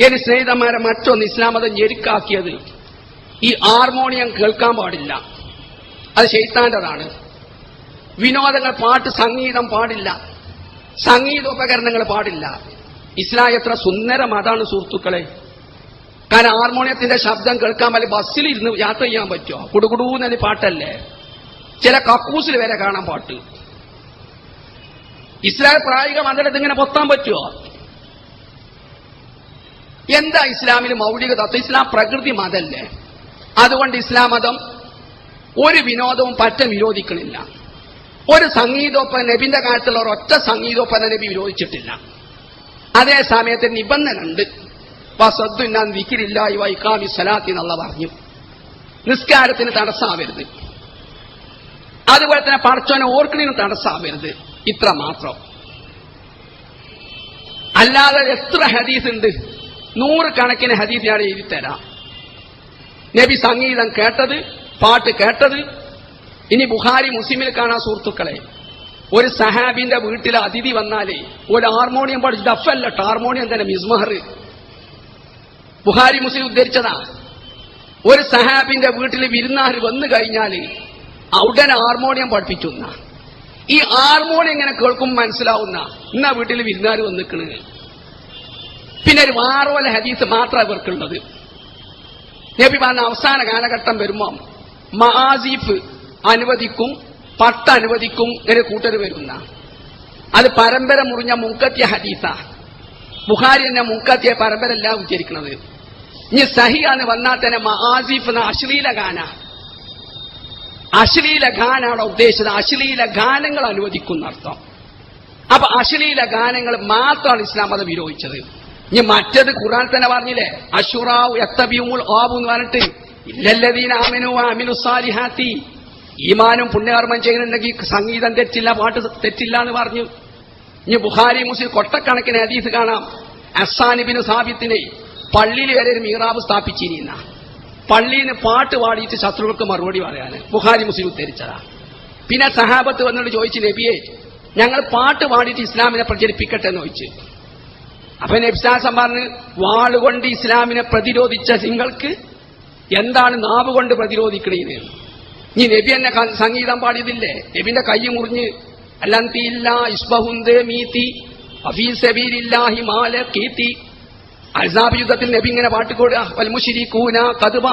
ഇനി സ്നേഹിതന്മാരെ മറ്റൊന്ന് ഇസ്ലാം മതം ഞെരുക്കാക്കിയത് ഈ ഹാർമോണിയം കേൾക്കാൻ പാടില്ല. അത് ശൈത്താന്റെതാണ് വിനോദങ്ങൾ പാട്ട് സംഗീതം പാടില്ല. സംഗീതോപകരണങ്ങൾ പാടില്ല. ഇസ്ലാം എത്ര സുന്ദരം അതാണ് സുഹൃത്തുക്കളെ. കാരണം ഹാർമോണിയത്തിന്റെ ശബ്ദം കേൾക്കാൻ പറ്റില്ല ബസ്സിൽ ഇരുന്ന് യാത്ര ചെയ്യാൻ പറ്റുമോ? കുടുകുടൂന്നൊരു പാട്ടല്ലേ? ചില കക്കൂസിൽ വരെ കാണാൻ പാട്ട്. ഇസ്ലാം പ്രായോഗിക മന്ദിരത്തിൽ ഇങ്ങനെ പൊത്താൻ പറ്റുമോ? എന്താ ഇസ്ലാമിൽ മൗലിക തത്വം? ഇസ്ലാം പ്രകൃതി മതല്ലേ? അതുകൊണ്ട് ഇസ്ലാം മതം ഒരു വിനോദവും പറ്റ വിരോധിക്കണില്ല. ഒരു സംഗീതോപ്പ നബിന്റെ കാലത്തുള്ള ഒറ്റ സംഗീതോപ്പന നബി വിരോധിച്ചിട്ടില്ല. അതേ സമയത്ത് നിബന്ധന ഉണ്ട് വസദ്ദുന്നാൻ വിക്കിരില്ലായി വൈക്കാമി സലാത്തി എന്നുള്ള പറഞ്ഞു. നിസ്കാരത്തിന് തടസ്സാവരുത് അതുപോലെ തന്നെ പടച്ചോനെ ഓർക്കണിന് തടസ്സാവരുത് ഇത്ര മാത്രം. അല്ലാതെ എത്ര ഹദീസ് ഉണ്ട് നൂറ് കണക്കിന് ഹദീസ് ഞാൻ എഴുതി തരാം നബി സംഗീതം കേട്ടത് പാട്ട് കേട്ടത്. ഇനി ബുഹാരി മുസ്ലിമിൽ കാണാൻ സുഹൃത്തുക്കളെ. ഒരു സഹാബിന്റെ വീട്ടിൽ അതിഥി വന്നാലേ ഒരു ഹാർമോണിയം പഠിച്ച് ഡഫല്ല ഹാർമോണിയം തന്നെ മിസ്മഹർ. ബുഹാരി മുസ്ലിം ഉദ്ധരിച്ചതാ. ഒരു സഹാബിന്റെ വീട്ടിൽ വിരുന്നാർ വന്നു കഴിഞ്ഞാൽ ഉടനെ ഹാർമോണിയം പഠിപ്പിക്കുന്ന. ഈ ഹാർമോണിയം ഇങ്ങനെ കേൾക്കും മനസ്സിലാവുന്ന? ഇന്നാ വീട്ടിൽ വിരുന്നാർ വന്നിക്കണ്. പിന്നെ ഒരു മാറോല ഹദീസ് മാത്രമേ ഇവർക്കുള്ളത് നബി പറഞ്ഞ അവസാന കാലഘട്ടം വരുമ്പോൾ മഹാസീഫ് അനുവദിക്കും പട്ട് അനുവദിക്കും ഇങ്ങനെ കൂട്ടർ വരുന്ന. അത് പരമ്പര മുറിഞ്ഞ മുക്കത്തിയ ഹദീസ. ബുഹാരി തന്നെ മുക്കത്തിയ പരമ്പര അല്ല ഉച്ചരിക്കുന്നത് ഇനി സഹിയാന്ന് വന്നാൽ തന്നെ മഹാസീഫ് എന്ന അശ്ലീല ഗാന. അശ്ലീല ഗാനാണ് ഉദ്ദേശിച്ചത്. അശ്ലീല ഗാനങ്ങൾ അനുവദിക്കുന്ന അർത്ഥം അപ്പൊ അശ്ലീല ഗാനങ്ങൾ മാത്രമാണ് ഇസ്ലാം മതം വിരോധിച്ചത്. ഇനി മറ്റത് ഖുറാൻ തന്നെ പറഞ്ഞില്ലേ? അഷുറാവ് എത്തബിയുമുൽ ആബു എന്ന് പറഞ്ഞിട്ട് ഇല്ലല്ലദീന അമിനു ആമിനു സാലിഹാത്തി. ഈമാനും പുണ്യകർമ്മം ചെയ്യുന്നുണ്ടെങ്കിൽ സംഗീതം തെറ്റില്ല പാട്ട് തെറ്റില്ല എന്ന് പറഞ്ഞു. ഇനി ബുഹാരി മുസ്ലിം കൊട്ടക്കണക്കിന് ഹദീസ് കാണാം. അസാനിബിന് സാബിത്തിനെ പള്ളിയിൽ വരെ ഒരു മീറാബ് സ്ഥാപിച്ചിരിക്കുന്ന. പള്ളിയിൽ പാട്ട് പാടിയിട്ട് ശത്രുക്കൾക്ക് മറുപടി പറയാന്. ബുഹാരി മുസ്ലിം ഉദ്ധരിച്ചതാ. പിന്നെ സഹാബത്ത് വന്നിട്ട് ചോദിച്ചു നബിയെ ഞങ്ങൾ പാട്ട് പാടിയിട്ട് ഇസ്ലാമിനെ പ്രചരിപ്പിക്കട്ടെ എന്ന് ചോദിച്ചു. അപ്പൊ നബ്സാസം പറഞ്ഞ് വാളുകൊണ്ട് ഇസ്ലാമിനെ പ്രതിരോധിച്ച നിങ്ങൾക്ക് എന്താണ് നാവ് കൊണ്ട് പ്രതിരോധിക്കണേന്ന്? നീ നബി എന്നെ സംഗീതം പാടിയതില്ലേ? നബിന്റെ കൈ മുറിഞ്ഞ് അല്ലന്തിയില്ല മാല അൽസാബ് യുദ്ധത്തിൽ നബി ഇങ്ങനെ പാട്ടുകൂടുക വൽമുഷിരിക്കൂന കതുബ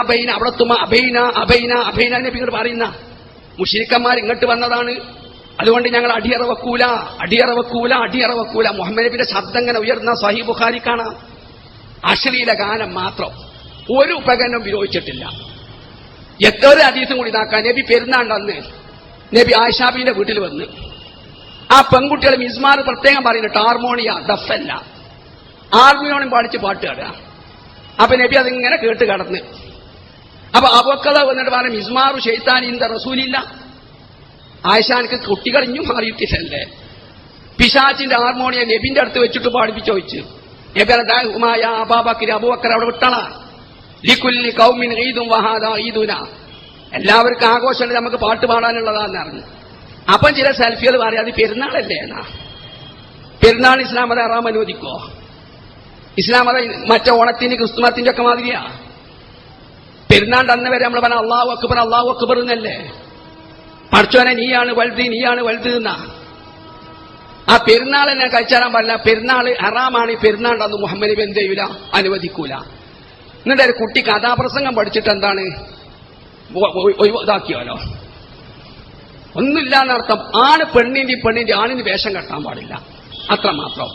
അബൈന. അബൈന അബൈന അബൈന നബി പറയുന്ന. മുഷിരിക്കന്മാർ ഇങ്ങോട്ട് വന്നതാണ്. അതുകൊണ്ട് ഞങ്ങൾ അടിയറ വെക്കൂല അടിയറ വെക്കൂല അടിയറ മുഹമ്മദ് നബിയുടെ ശബ്ദം ഇങ്ങനെ ഉയർന്ന സഹി ബുഖാരി കാണാം അശ്ലീല ഗാനം മാത്രം ഒരു ഉപകരണം വിരോധിച്ചിട്ടില്ല. എത്ര അതീസം കൂടി ഇതാക്കാൻ നബി പെരുന്നാണ്ടന്ന് നബി ആയിഷാബിന്റെ വീട്ടിൽ വന്ന് ആ പെൺകുട്ടികൾ മിസ്മാർ പ്രത്യേകം പറയുന്നുണ്ട് ഹാർമോണിയ ദഫല്ല ഹാർമോണിയം പാടിച്ച് പാട്ട് പാടുക. അപ്പൊ നബി അതിങ്ങനെ കേട്ട് കടന്ന്. അപ്പൊ അവക്കഥ വന്നിട്ട് പറഞ്ഞു മിസ്മാറു ഷെയ്ത്താൻ ഇന്ത റസൂലില്ല. ആയിഷാനക്ക് കുട്ടികൾ മാറിയിട്ടില്ലല്ലേ പിശാച്ചിന്റെ ഹാർമോണിയം നബിന്റെ അടുത്ത് വെച്ചിട്ട് പാടിപ്പിച്ചു ചോദിച്ചു നബി ഉമായ അബാബക്കരി അബുബക്കർ അവിടെ വിട്ടണ ലിക്കുല്ലി കൗമിൻ ഈദും വഹാദ ഈദുന. എല്ലാവർക്കും ആഘോഷമുണ്ട് നമുക്ക് പാട്ട് പാടാനുള്ളതാന്ന് അറിഞ്ഞു. അപ്പം ചില സെൽഫികൾ പറയാം അത് പെരുന്നാളല്ലേ എന്നാ. പെരുന്നാൾ ഇസ്ലാം മത അറാം അനുവദിക്കോ? ഇസ്ലാം മത മറ്റേ ഓണത്തിന് ക്രിസ്തുമത്തിന്റെ ഒക്കെ മാതിരിയാ. പെരുന്നാൾ അന്ന് വരെ നമ്മൾ പറഞ്ഞ അള്ളാഹു അക്ബർ അള്ളാഹു അക്ബർ എന്നല്ലേ? പഠിച്ചോനെ നീയാണ് വലുത് നീയാണ് വലുത് എന്നാ. ആ പെരുന്നാൾ എന്നെ കഴിച്ചാറാൻ പാടില്ല പെരുന്നാൾ ഹറാമാണ് ഈ പെരുന്നാൾ അന്ന് മുഹമ്മദ് ബി എന്ത് ചെയ്യൂല? അനുവദിക്കൂല. എന്നിട്ട് ഒരു കുട്ടി കഥാപ്രസംഗം പഠിച്ചിട്ട് എന്താണ്? ഇതാക്കിയോലോ ഒന്നുമില്ല എന്നർത്ഥം ആണ് പെണ്ണിന്റെ പെണ്ണിന്റെ ആണിന് വേഷം കെട്ടാൻ പാടില്ല. അത്ര മാത്രം